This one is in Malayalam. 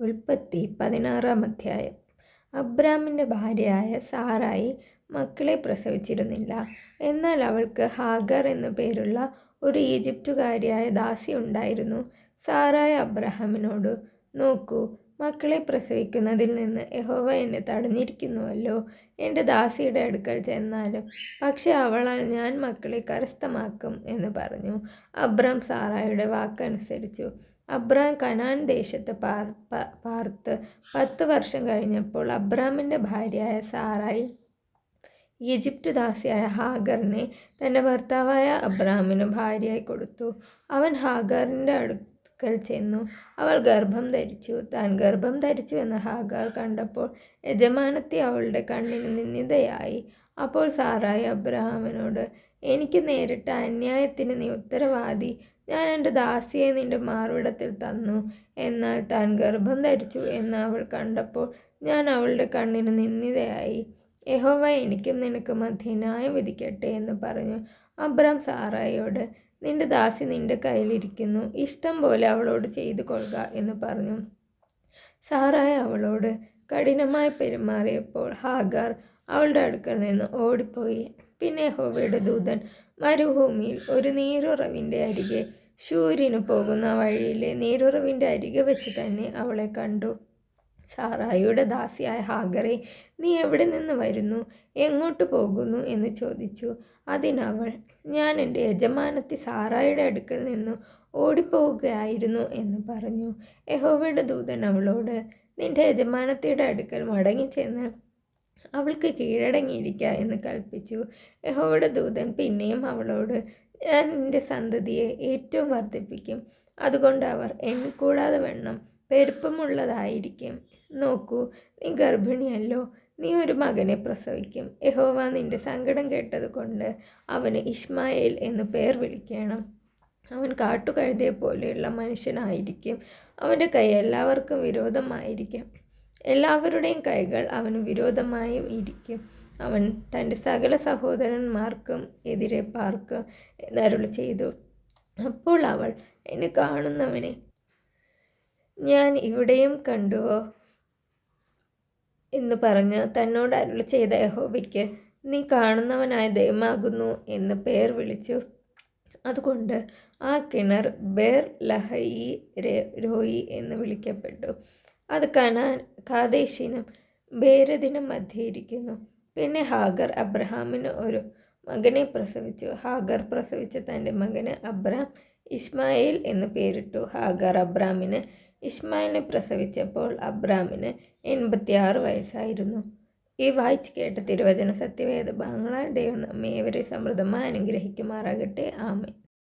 ഉൽപ്പത്തി പതിനാറാം അധ്യായം. അബ്രാമിന്റെ ഭാര്യയായ സാറായി മക്കളെ പ്രസവിച്ചിരുന്നില്ല. എന്നാൽ അവൾക്ക് ഹാഗർ എന്നു പേരുള്ള ഒരു ഈജിപ്തുകാരിയായ ദാസി ഉണ്ടായിരുന്നു. സാറായ അബ്രഹാമിനോട് നോക്കൂ മക്കളെ പ്രസവിക്കുന്നതിൽ നിന്ന് യഹോവ എന്നെ തടഞ്ഞിരിക്കുന്നുവല്ലോ. എന്റെ ദാസിയുടെ അടുക്കൽ ചെന്നാലും പക്ഷെ അവളാൽ ഞാൻ മക്കളെ കരസ്ഥമാക്കും എന്ന് പറഞ്ഞു. അബ്രാം സാറായുടെ വാക്കനുസരിച്ചു. അബ്രാം കനാൻ ദേശത്ത് പാർ പാർത്ത് പത്ത് വർഷം കഴിഞ്ഞപ്പോൾ അബ്രാമിന്റെ ഭാര്യയായ സാറായി. ഈജിപ്ത് ദാസിയായ ഹാഗറിനെ തന്റെ ഭർത്താവായ അബ്രാമിന് ഭാര്യയായി കൊടുത്തു. അവൻ ഹാഗറിന്റെ അടുക്കൽ ചെന്നു. അവൾ ഗർഭം ധരിച്ചു. താൻ ഗർഭം ധരിച്ചു എന്ന് ഹാഗർ കണ്ടപ്പോൾ യജമാനത്തി അവളുടെ കണ്ണിന് നിന്ദിതയായി. അപ്പോൾ സാറായി അബ്രഹാമിനോട് എനിക്ക് നേരിട്ട അന്യായത്തിന് നീ ഉത്തരവാദി. ഞാൻ എന്റെ ദാസിയെ നിന്റെ മാർവിടത്തിൽ തന്നു. എന്നാൽ താൻ ഗർഭം ധരിച്ചു എന്ന് അവൾ കണ്ടപ്പോൾ ഞാൻ അവളുടെ കണ്ണിന് നിന്ദിതയായി. യഹോവ എനിക്കും നിനക്ക് മധ്യ ന്യായം വിധിക്കട്ടെ എന്ന് പറഞ്ഞു അബ്രാം സാറായോട് നിന്റെ ദാസി നിന്റെ കയ്യിലിരിക്കുന്നു. ഇഷ്ടം പോലെ അവളോട് ചെയ്തു കൊള്ളുക എന്ന് പറഞ്ഞു. സാറായ അവളോട് കഠിനമായി പെരുമാറിയപ്പോൾ ഹാഗാർ അവളുടെ അടുക്കൽ നിന്ന് ഓടിപ്പോയി. പിന്നെ ഹോവയുടെ ദൂതൻ മരുഭൂമിയിൽ ഒരു നീരുറവിന്റെ അരികെ. ഷൂരിന് പോകുന്ന വഴിയിലെ നീരുറവിന്റെ അരികെ വെച്ച് തന്നെ അവളെ കണ്ടു. സാറായിയുടെ ദാസിയായ ഹാഗറെ നീ എവിടെ നിന്ന് വരുന്നു? എങ്ങോട്ട് പോകുന്നു? എന്ന് ചോദിച്ചു. അതിനവൾ ഞാൻ എന്റെ യജമാനത്തി സാറായുടെ അടുക്കൽ നിന്ന് ഓടിപ്പോവുകയായിരുന്നു എന്ന് പറഞ്ഞു. യഹോവയുടെ ദൂതൻ അവളോട് നിന്റെ യജമാനത്തിയുടെ അടുക്കൽ മടങ്ങിച്ചെന്ന് അവൾക്ക് കീഴടങ്ങിയിരിക്കുക എന്ന് കൽപ്പിച്ചു. യഹോയുടെ ദൂതൻ പിന്നെയും അവളോട് ഞാൻ നിന്റെ സന്തതിയെ ഏറ്റവും വർദ്ധിപ്പിക്കും. അതുകൊണ്ട് അവർ എണ്ണിക്കൂടാതെ വെണ്ണം പെരുപ്പമുള്ളതായിരിക്കും. നോക്കൂ നീ ഗർഭിണിയല്ലോ. നീ ഒരു മകനെ പ്രസവിക്കും. യഹോവ നിന്റെ സങ്കടം കേട്ടതുകൊണ്ട് അവന് ഇസ്മായേൽ എന്ന് പേർ വിളിക്കണം. അവൻ കാട്ടുകഴുതയെ പോലെയുള്ള മനുഷ്യനായിരിക്കും. അവന്റെ കൈ എല്ലാവർക്കും വിരോധമായിരിക്കും. എല്ലാവരുടെയും കൈകൾ അവന് വിരോധമായും ഇരിക്കും. അവൻ തന്റെ സകല സഹോദരന്മാർക്കും എതിരെ പാർക്ക് എന്നരുൾ ചെയ്തു. അപ്പോൾ അവൾ എന്നെ കാണുന്നവനെ ഞാൻ ഇവിടെയും കണ്ടുവോ? എന്ന് പറഞ്ഞ് തന്നോട് അരുൾ ചെയ്ത യഹോവയ്ക്ക് നീ കാണുന്നവനായ ദൈവമാകുന്നു എന്ന് പേർ വിളിച്ചു. അതുകൊണ്ട് ആ കിണർ ബേർ ലഹയി രോയി എന്ന് വിളിക്കപ്പെട്ടു. അത് കനാൻ കാദേശിനും ബേരദിനും മധ്യേ ഇരിക്കുന്നു പിന്നെ ഹാഗർ അബ്രഹാമിന് ഒരു മകനെ പ്രസവിച്ചു. ഹാഗർ പ്രസവിച്ച തന്റെ മകന് അബ്രാം ഇസ്മായിൽ എന്ന് പേരിട്ടു. ഹാഗർ അബ്രാമിന് ഇസ്മായിലിനെ പ്രസവിച്ചപ്പോൾ അബ്രാമിന് എൺപത്തിയാറ് വയസ്സായിരുന്നു. ഈ വായിച്ച് കേട്ട തിരുവചന സത്യവേദ ഭാഗങ്ങളാൽ ദൈവം നമ്മെ സമൃദ്ധമായി അനുഗ്രഹിക്കുമാറാകട്ടെ. ആമേ